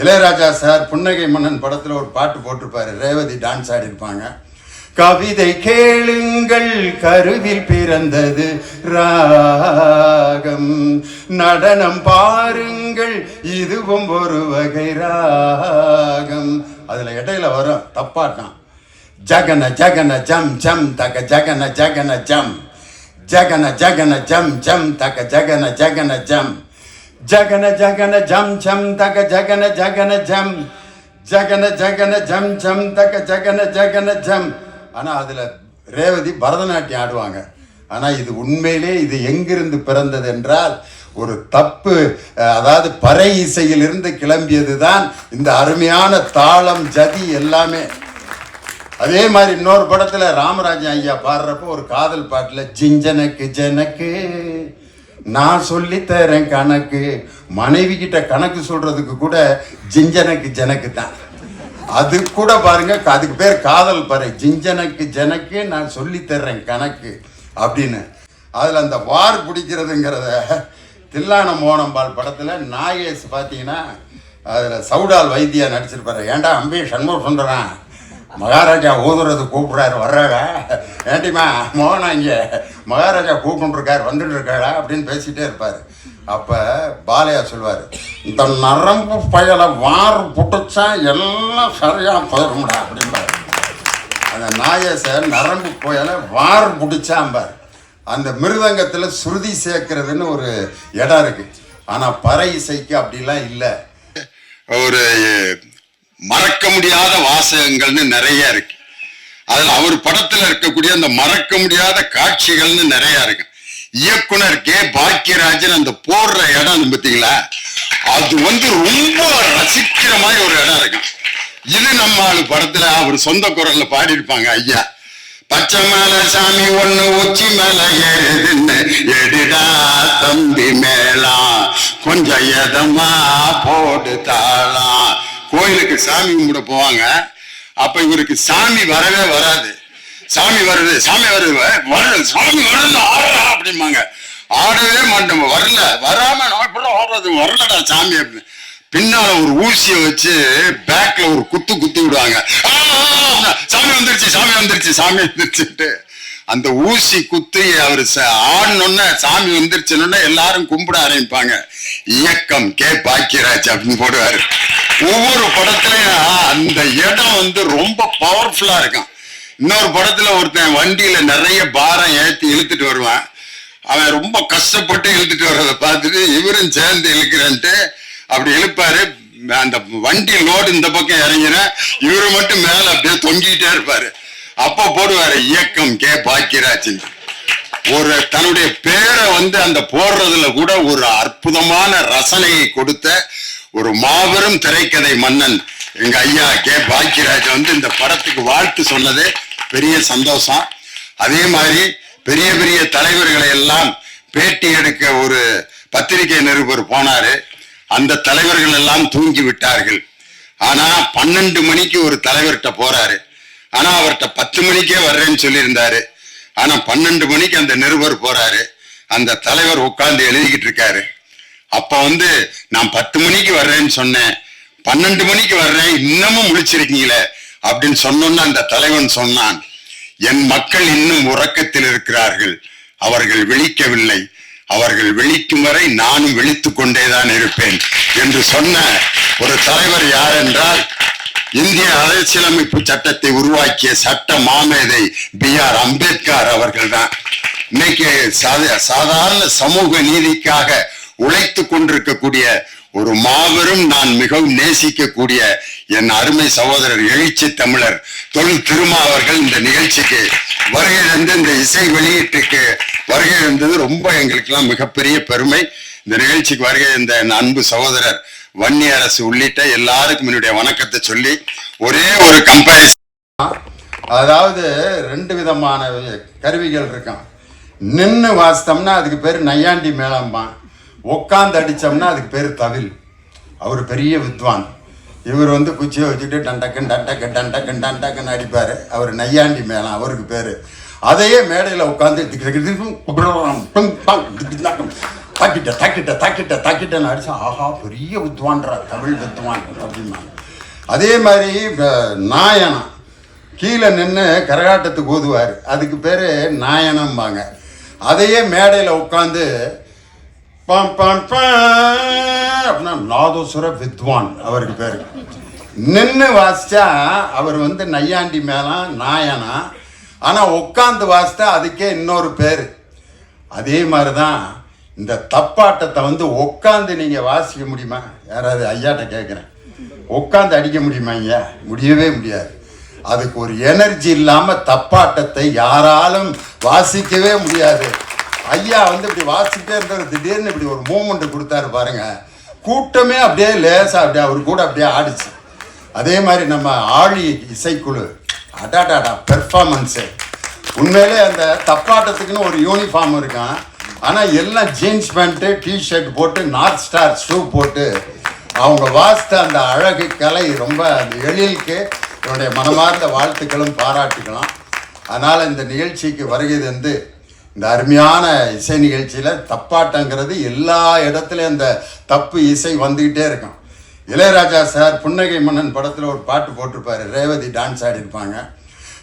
Ilaiyaraaja sir புன்னகை மன்னன் படத்தில் ஒரு பாட்டு போட்டிருப்பாரு. ரேவதி டான்ஸ் ஆடிருப்பாங்க கவிதை கேளுங்கள் கருவில் பிறந்தது ராகம். நடனம் பாருங்கள் இதுவும் ஒரு வகை ராகம். அதுல இடையில வரும் தப்பாட்டான் ஜகன ஜகன ஜம் ஜம் தக ஜகன ஜகன ஜம். ஜகன ஜகன ஜம் ஜம் தக ஜகன ஜகன ஜம். ஜகன ஜகன ஜம் ஜம் தக ஜகன ஜகன ஜம் ஜகன ஜகன ஜம் ஜம் தக ஜகன ஜகன ஜம் ஆனா அதுல ரேவதி பரதநாட்டியம் ஆடுவாங்க. ஆனா இது உண்மையிலே இது எங்கிருந்து பிறந்தது என்றால் ஒரு தப்பு அதாவது பறை இசையிலிருந்து கிளம்பியது தான் இந்த அருமையான தாளம் ஜதி எல்லாமே. அதே மாதிரி இன்னொரு படத்துல ராமராஜன் ஐயா பாடுறப்போ ஒரு காதல் பாட்டுல ஜிஞ்சனக்கு ஜனக்கு நான் சொல்லி தரேன் கணக்கு. மனைவி கிட்ட கணக்கு சொல்றதுக்கு கூட ஜிஞ்சனக்கு ஜனக்கு தான். அது கூட பாருங்க அதுக்கு பேர் காதல் பாரு ஜிஞ்சனக்கு ஜனக்கு நான் சொல்லித்தர்றேன் கணக்கு அப்படின்னு. அதில் அந்த வார் பிடிக்கிறதுங்கிறத தில்லான மோனம்பால் படத்தில் நாகேஷ் பார்த்தீங்கன்னா அதில் சவுடால் வைத்தியா நடிச்சிருப்பாரு. ஏன்டா அம்பி சண்முக சொல்றான் மகாராஜா ஊதுறது கூப்பிட்றாரு வர்றாரா ஏண்டிமா மோகனா இங்கே? மகாராஜா கூப்பிட்டுருக்காரு வந்துட்டு இருக்காரா அப்படின்னு பேசிகிட்டே இருப்பார். அப்போ பாலையா சொல்லுவார் இந்த நரம்பு பயலை வார் புட்டுச்சா எல்லாம் சரியாக போயிடும்டா அப்படிம்பாரு. அந்த நாயச நரம்பு புயலை வார் பிடிச்சாம்பார். அந்த மிருதங்கத்தில் சுருதி சேர்க்கறதுன்னு ஒரு இடம் இருக்குது ஆனால் பறை இசைக்கு அப்படிலாம் இல்லை. ஒரு மறக்க முடியாத வாசகங்கள்னு நிறைய இருக்கு. அதுல அவர் படத்துல இருக்கக்கூடிய அந்த மறக்க முடியாத காட்சிகள்னு நிறைய இருக்கு. இயக்குனர் கே. பாக்கியராஜன் அந்த போடுற இடம் பார்த்தீங்களா? அது வந்து ரொம்ப ரசிக்கிற மாதிரி ஒரு இடம் இருக்கு. இது நம்ம ஆளு படத்துல அவர் சொந்த குரல்ல பாடியிருப்பாங்க ஐயா. பச்சை மேல சாமி ஒண்ணு உச்சி மேல ஏறுதுன்னு எடுடா தம்பி மேலாம் கொஞ்சம் எதமா போடு தாளாம் கோயிலுக்கு சாமி கும்பிட போவாங்க. அப்ப இவருக்கு சாமி வரவே வராது சாமி வருது சாமி வருது வ- வருது சாமி வருது ஆடலாம் அப்படிம்பாங்க ஆடவே மாட்டோம் வரல வராம நான் இப்படி ஆடுறது வரலடா சாமி அப்படின்னு பின்னால ஒரு ஊசியை வச்சு பேக்ல ஒரு குத்து குத்து விடுவாங்க சாமி வந்துருச்சு சாமி வந்துருச்சு சாமி வந்துருச்சுட்டு அந்த ஊசி குத்தி அவர் ஆடணுன்னு சாமி வந்துருச்சுன்னு எல்லாரும் கும்பிட ஆரம்பிப்பாங்க. இயக்கம் கே. பாக்கியராஜ் அப்படின்னு போடுவாரு. ஒவ்வொரு படத்துலயும் அந்த இடம் வந்து ரொம்ப பவர்ஃபுல்லா இருக்கும். இன்னொரு படத்துல ஒருத்தன் வண்டியில நிறைய பாரம் ஏத்தி இழுத்துட்டு வருவான். அவன் ரொம்ப கஷ்டப்பட்டு இழுத்துட்டு வர்றதை பார்த்துட்டு இவரும் சேர்ந்து இழுக்கிறேன்ட்டு அப்படி இழுப்பாரு. அந்த வண்டி லோடு இந்த பக்கம் இறங்கின இவரு மட்டும் மேல அப்படியே தொங்கிட்டே இருப்பாரு. அப்ப போடுவாரு இயக்கம் கே பாக்கியராஜன். ஒரு தன்னுடைய பேரை வந்து அந்த போடுறதுல கூட ஒரு அற்புதமான ரசனையை கொடுத்த ஒரு மாபெரும் திரைக்கதை மன்னன் எங்க ஐயா கே பாக்கியராஜ் வந்து இந்த படத்துக்கு வாழ்த்து சொன்னது பெரிய சந்தோஷம். அதே மாதிரி பெரிய பெரிய தலைவர்களை எல்லாம் பேட்டி எடுக்க ஒரு பத்திரிகை நிருபர் போனாரு. அந்த தலைவர்கள் எல்லாம் தூங்கி விட்டார்கள். ஆனா பன்னெண்டு மணிக்கு ஒரு தலைவர்கிட்ட போறாரு. ஆனா அவர்கிட்ட பத்து மணிக்கே வர்றேன்னு சொல்லியிருந்தாரு. ஆனா பன்னெண்டு மணிக்கு அந்த நிருபர் போறாரு. அந்த தலைவர் உட்கார்ந்து எழுதிக்கிட்டு இருக்காரு. அப்ப வந்து நான் பத்து மணிக்கு வர்றேன்னு சொன்னேன். பன்னெண்டு மணிக்கு வர்றேன். இன்னமும் முழிச்சிருக்கீங்களே அப்படின்னு சொன்னோன்னு அந்த தலைவன் சொன்னான். என் மக்கள் இன்னும் உறக்கத்தில் இருக்கிறார்கள். அவர்கள் விழிக்கவில்லை. அவர்கள் விழிக்கும் வரை நானும் விழித்துக் கொண்டேதான் இருப்பேன் என்று சொன்ன ஒரு தலைவர் யார் என்றால் இந்திய அரசியலமைப்பு சட்டத்தை உருவாக்கிய சட்ட மாமேதை பி ஆர் அம்பேத்கர் அவர்கள்தான். இன்னைக்கு சாத- சாதாரண சமூக நீதிக்காக உழைத்து கொண்டிருக்கக்கூடிய ஒரு மாபெரும் நான் மிகவும் நேசிக்கக்கூடிய என் அருமை சகோதரர் எழுச்சி தமிழர் தொழில் திருமா அவர்கள் இந்த நிகழ்ச்சிக்கு வருகை வந்து இந்த இசை வெளியீட்டுக்கு வருகை இருந்தது ரொம்ப எங்களுக்கெல்லாம் மிகப்பெரிய பெருமை. இந்த நிகழ்ச்சிக்கு வருகை இந்த அன்பு சகோதரர் வன்னி அரசு உள்ளிட்ட எல்லாருக்கும் என்னுடைய வணக்கத்தை சொல்லி ஒரே ஒரு கம்பேரிசன் அதாவது ரெண்டு விதமான கருவிகள் இருக்கான் நின்று வாசித்தோம்னா அதுக்கு பேர் நையாண்டி மேளம்பான் உட்காந்து அடித்தோம்னா அதுக்கு பேர் தவில் அவர் பெரிய வித்வான் இவர் வந்து குச்சியை வச்சுட்டு டண்டக்கன் டண்டக்கன் டண்டக்கன் டண்டக்கன் அடிப்பார் அவர் நையாண்டி மேளம் அவருக்கு பேர் அதையே மேடையில் உட்காந்து தாக்கிட்ட தாக்கிட்ட தாக்கிட்ட தாக்கிட்டன்னு அடிச்சா ஆஹா பெரிய வித்வான்றா தமிழ் வித்வான் அப்படின்னாங்க அதே மாதிரி நாயனா. நாயனம் கீழே நின்று கரகாட்டத்துக்கு ஓதுவார். அதுக்கு பேர் நாயனம்பாங்க. அதையே மேடையில் உட்காந்து பாம் பாம் அப்படின்னா நாதோசுர வித்வான் அவருக்கு பேர். நின்று வாசித்தா அவர் வந்து நையாண்டி மேலாம் நாயனா. ஆனால் உட்காந்து வாசித்தா அதுக்கே இன்னொரு பேர். அதே மாதிரி தான் இந்த தப்பாட்டத்தை வந்து உட்காந்து நீங்கள் வாசிக்க முடியுமா? யாராவது ஐயாட்ட கேட்குறேன் உட்காந்து அடிக்க முடியுமா ஐயா? முடியவே முடியாது. அதுக்கு ஒரு எனர்ஜி இல்லாமல் தப்பாட்டத்தை யாராலும் வாசிக்கவே முடியாது. ஐயா வந்து இப்படி வாசிக்கிட்டே இருந்தவர் திடீர்னு இப்படி ஒரு மூமெண்ட் கொடுத்தாரு பாருங்க. கூட்டமே அப்படியே லேசாக அப்படியே அவர் கூட அப்படியே ஆடிச்சு. அதே மாதிரி நம்ம ஆழி இசைக்குழு அடாடாடா பெர்ஃபார்மன்ஸு உண்மையிலே அந்த தப்பாட்டத்துக்குன்னு ஒரு யூனிஃபார்ம் இருக்கான் ஆனால் எல்லாம் ஜீன்ஸ் பேண்ட்டு டிஷர்ட் போட்டு நார்த் ஸ்டார் ஷூ போட்டு அவங்க வாசித்த அந்த அழகு கலை ரொம்ப அந்த எழிலுக்கு என்னுடைய மனமார்ந்த வாழ்த்துக்களும் பாராட்டுக்கலாம் அதனால் இந்த நிகழ்ச்சிக்கு வருகை வந்து இந்த அருமையான இசை நிகழ்ச்சியில் தப்பாட்டங்கிறது எல்லா இடத்துலையும் அந்த தப்பு இசை வந்துக்கிட்டே இருக்கும். இளையராஜா சார் புன்னகை மன்னன் படத்தில் ஒரு பாட்டு போட்டிருப்பாரு. ரேவதி டான்ஸ் ஆடிருப்பாங்க.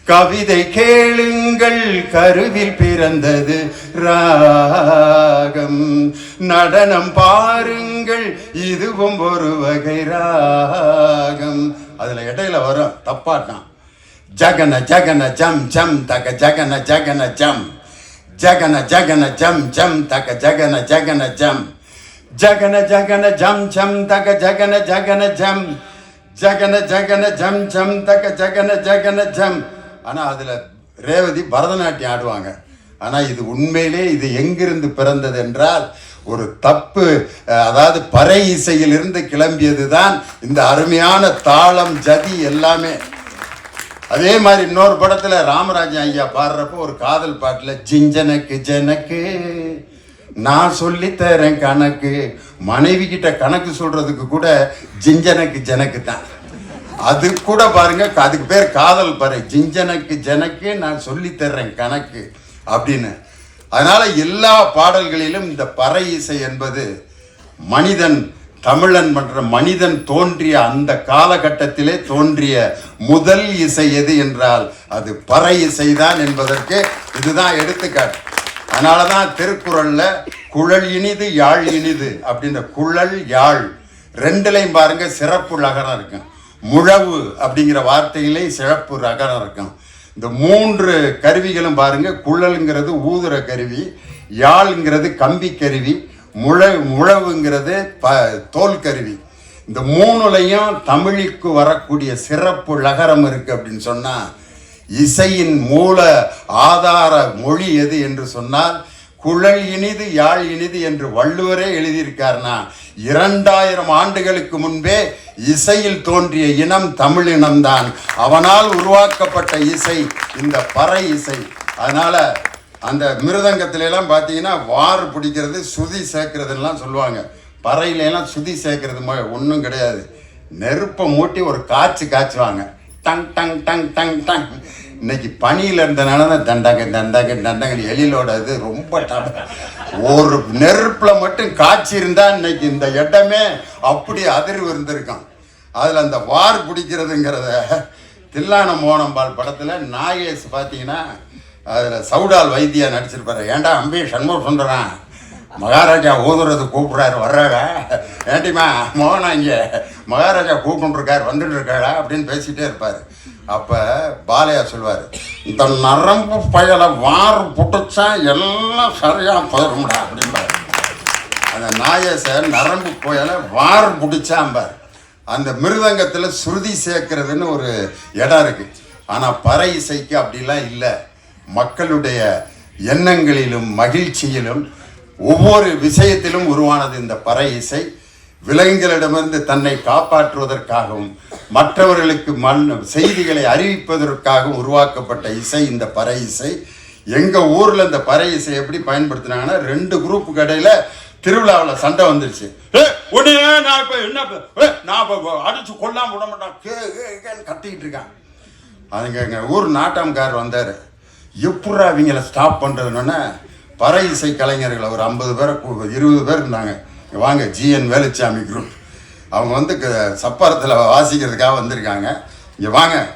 கவிதை கேளுங்கள் கருவில் பிறந்தது ராகம். நடனம் பாருங்கள் இதுவும் ஒரு வகை ராகம். அதுல இடையில வரும் தப்பாட்டான் ஜகன ஜகன ஜம் ஜம் தக ஜகன ஜகன ஜம். ஜகன ஜகன ஜம் ஜம் தக ஜகன ஜகன ஜம். ஜகன ஜகன ஜம் ஜம் தக ஜகன ஜகன ஜம். ஜகன ஜகன ஜம் ஜம் தக ஜகன ஜகன ஜம். ஆனால் அதில் ரேவதி பரதநாட்டியம் ஆடுவாங்க. ஆனால் இது உண்மையிலே இது எங்கிருந்து பிறந்தது என்றால் ஒரு தப்பு அதாவது பறை இசையிலிருந்து கிளம்பியது தான் இந்த அருமையான தாளம் ஜதி எல்லாமே. அதே மாதிரி இன்னொரு படத்தில் ராமராஜன் ஐயா பாடுறப்போ ஒரு காதல் பாட்டில் ஜிஞ்சனக்கு ஜனக்கு நான் சொல்லித்தரேன் கணக்கு. மனைவி கிட்ட கணக்கு சொல்றதுக்கு கூட ஜிஞ்சனக்கு ஜனக்கு தான். அது கூட பாருங்க அதுக்கு பேர் காதல் பறை. ஜிஞ்சனுக்கு ஜனக்கு நான் சொல்லித்தர்றேன் கணக்கு அப்படின்னு. அதனால எல்லா பாடல்களிலும் இந்த பறை இசை என்பது மனிதன் தமிழன் மன்ற மனிதன் தோன்றிய அந்த காலகட்டத்திலே தோன்றிய முதல் இசை எது என்றால் அது பறை இசைதான் என்பதற்கு இதுதான் எடுத்துக்காட்டு. அதனால தான் திருக்குறளில் குழல் இனிது யாழ் இனிது அப்படின்ற குழல் யாழ் ரெண்டுலையும் பாருங்க சிறப்பு லகரம் இருக்கும் முழவு அப்படிங்கிற வார்த்தையிலே சிறப்பு ரகரம் இருக்கும். இந்த மூன்று கருவிகளும் பாருங்கள் குழலுங்கிறது ஊதுற கருவி யாழ்ங்கிறது கம்பி கருவி முழ முழவுங்கிறது ப தோல் கருவி. இந்த மூணுலையும் தமிழுக்கு வரக்கூடிய சிறப்பு லகரம் இருக்குது அப்படின்னு சொன்னால் இசையின் மூல ஆதார மொழி எது என்று சொன்னால் குழல் இனிது யாழ் இனிது என்று வள்ளுவரே எழுதியிருக்காருனா இரண்டாயிரம் ஆண்டுகளுக்கு முன்பே இசையில் தோன்றிய இனம் தமிழ் இனம்தான். அவனால் உருவாக்கப்பட்ட இசை இந்த பறை இசை. அதனால அந்த மிருதங்கத்திலெல்லாம் பார்த்தீங்கன்னா வார் பிடிக்கிறது சுதி சேர்க்கறதுலாம் சொல்லுவாங்க. பறையிலெல்லாம் சுதி சேர்க்கறது ஒன்றும் கிடையாது. நெருப்பை மூட்டி ஒரு காய்ச்சி காய்ச்சுவாங்க. டங் டங் டங் டங் டங். இன்னைக்கு பனியில் இருந்தனால தான் தண்டாங்க தண்டாங்க தண்டாங்க எழிலோட இது ரொம்ப ஒரு நெருப்பில் மட்டும் காய்ச்சி இருந்தால் இன்னைக்கு இந்த இடமே அப்படி அதிர்வு இருந்திருக்கான். அதில் அந்த வார் பிடிக்கிறதுங்கிறத தில்லான மோனம்பால் படத்தில் நாகேஷ் பார்த்தீங்கன்னா அதில் சவுடால் வைத்தியா நடிச்சிருப்பாரு. ஏன்டா அம்பி சண்முக சுந்தரம் மகாராஜா ஊதுறது கூப்பிட்றாரு வர்றாங்க ஏண்டிமா மோகனா இங்கே? மகாராஜா கூப்பிட்டுருக்காரு வந்துட்டு இருக்காளா அப்படின்னு பேசிகிட்டே இருப்பார். அப்போ பாலையா சொல்வார் இந்த நரம்பு பயலை வார் புட்டுச்சா எல்லாம் சரியாக போயிடும்டா அப்படிம்பாரு. அந்த நாயசர் நரம்பு புயலை வார் பிடிச்சாம்பார் அந்த மிருதங்கத்தில் சுருதி சேர்க்கறதுன்னு ஒரு இடம் இருக்குது ஆனால் பறை இசைக்கு அப்படிலாம் இல்லை. மக்களுடைய எண்ணங்களிலும் மகிழ்ச்சியிலும் ஒவ்வொரு விஷயத்திலும் உருவானது இந்த பறை இசை. விலங்குகளிடமிருந்து தன்னை காப்பாற்றுவதற்காகவும் மற்றவர்களுக்கு மண் செய்திகளை அறிவிப்பதற்காகவும் உருவாக்கப்பட்ட இசை இந்த பறை இசை. எங்கள் ஊரில் இந்த பறை இசை எப்படி பயன்படுத்தினாங்கன்னா ரெண்டு குரூப் கடையில் திருவிழாவில் சண்டை வந்துருச்சு. உடனே நான் இப்போ என்ன நான் இப்போ அடிச்சு கொல்லாம விட மாட்டான். கே கே, கேன்னு கத்திக்கிட்டு இருக்கான். அதுங்க எங்கள் ஊர் நாட்டாம்கார் வந்தார். எப்பட்றா அவங்கள ஸ்டாப் பண்ணுறதுன்னு பறை இசை கலைஞர்கள் ஒரு ஐம்பது பேரை இருபது பேர் இருந்தாங்க. வாங்க ஜிஎன் வேலுச்சாமி குரூப் அவங்க வந்து க- சப்பரத்தில் வாசிக்கிறதுக்காக வந்திருக்காங்க. இங்கே வாங்க.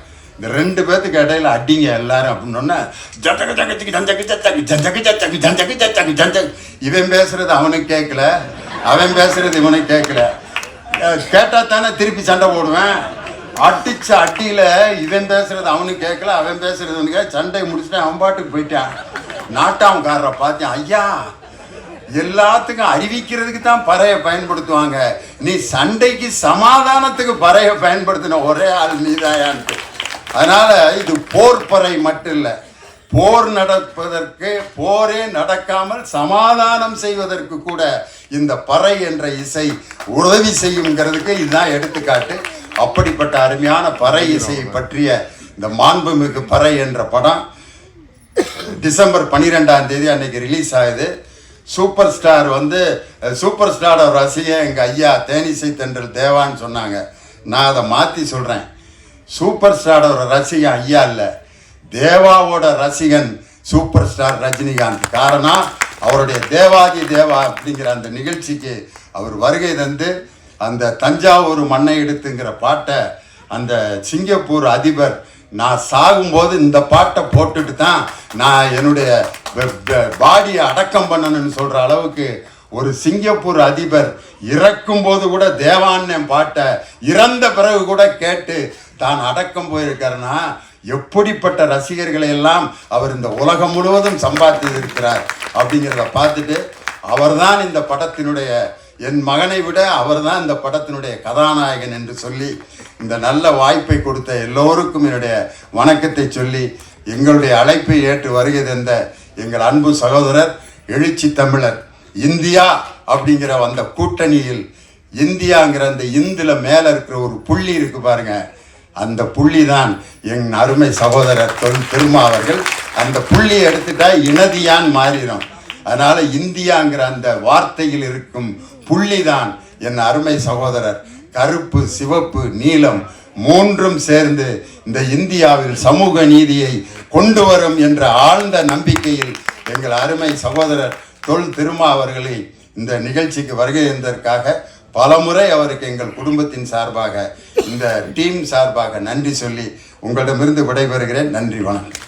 இந்த ரெண்டு பேர்த்துக்கு இடையில அடிங்க எல்லாரும் அப்படின்னு ஜட்டக்கு ஜஞ்சக்கு ஜஞ்சக்கு ஜஞ்சக் இவன் பேசுறது அவனுக்கு கேட்கல அவன் பேசுறது இவனுக்கு கேட்கல கேட்டால் கேட்டா தானே திருப்பி சண்டை போடுவேன். அடிச்ச அட்டியில இவன் பேசுறது அவனுக்கு கேட்கல அவன் பேசுறது சண்டையை முடிச்சுட்டு அவன் பாட்டுக்கு போயிட்டான். நாட்டாம்காரரை பார்த்தேன் ஐயா எல்லாத்துக்கும் அறிவிக்கிறதுக்கு தான் பறையை பயன்படுத்துவாங்க. நீ சண்டைக்கு சமாதானத்துக்கு பறையை பயன்படுத்தின ஒரே ஆள் நீதாயான்ட்டு. அதனால் இது போர் பறை மட்டும் இல்லை. போர் நடப்பதற்கு போரே நடக்காமல் சமாதானம் செய்வதற்கு கூட இந்த பறை என்ற இசை உதவி செய்யுங்கிறதுக்கு இதுதான் எடுத்துக்காட்டு. அப்படிப்பட்ட அருமையான பறை இசையை பற்றிய இந்த மாண்புமிகு பறை என்ற படம் டிசம்பர் பன்னிரெண்டாம் தேதி அன்னைக்கு ரிலீஸ் ஆகுது. சூப்பர் ஸ்டார் வந்து சூப்பர் ஸ்டாரோட ரசிகன் எங்கள் ஐயா தேனிசை தென்றல் தேவான்னு சொன்னாங்க. நான் அதை மாற்றி சொல்கிறேன் சூப்பர் ஸ்டாரோட ரசிகன் ஐயா இல்லை. தேவாவோட ரசிகன் சூப்பர் ஸ்டார் ரஜினிகாந்த். காரணம் அவருடைய தேவாதி தேவா அப்படிங்கிற அந்த நிகழ்ச்சிக்கு அவர் வருகை தந்து அந்த தஞ்சாவூர் மண்ணை எடுத்துங்கிற பாட்டை அந்த சிங்கப்பூர் அதிபர் நான் சாகும்போது இந்த பாட்டை போட்டுட்டு தான் நான் என்னுடைய பாடியை அடக்கம் பண்ணணும்னு சொல்கிற அளவுக்கு ஒரு சிங்கப்பூர் அதிபர் இறக்கும் போது கூட தேவாண்ணன் பாட்டை இறந்த பிறகு கூட கேட்டு தான் அடக்கம் போயிருக்காருன்னா எப்படிப்பட்ட ரசிகர்களை எல்லாம் அவர் இந்த உலகம் முழுவதும் சம்பாதித்து இருக்கிறார் அப்படிங்கிறத பார்த்துட்டு அவர்தான் இந்த படத்தினுடைய என் மகனை விட அவர்தான் இந்த படத்தினுடைய கதாநாயகன் என்று சொல்லி இந்த நல்ல வாய்ப்பை கொடுத்த எல்லோருக்கும் என்னுடைய வணக்கத்தை சொல்லி எங்களுடைய அழைப்பை ஏற்று வருகை தந்த எங்கள் அன்பு சகோதரர் எழுச்சி தமிழர் இந்தியா அப்படிங்கிற அந்த கூட்டணியில் இந்தியாங்கிற அந்த இந்துல மேல இருக்கிற ஒரு புள்ளி இருக்கு பாருங்க. அந்த புள்ளி தான் என் அருமை சகோதரர் திருமா அவர்கள். அந்த புள்ளியை எடுத்துட்டா இனதியான் மாறிடும். அதனால இந்தியாங்கிற அந்த வார்த்தையில் இருக்கும் புள்ளி தான் என் அருமை சகோதரர். கருப்பு சிவப்பு நீலம் மூன்றும் சேர்ந்து இந்த இந்தியாவில் சமூக நீதியை கொண்டு வரும் என்ற ஆழ்ந்த நம்பிக்கையில் எங்கள் அருமை சகோதரர் தொல் திருமா அவர்களை இந்த நிகழ்ச்சிக்கு வருகை இருந்ததற்காக பலமுறை அவருக்கு எங்கள் குடும்பத்தின் சார்பாக இந்த டீம் சார்பாக நன்றி சொல்லி உங்களிடமிருந்து விடைபெறுகிறேன். நன்றி வணக்கம்.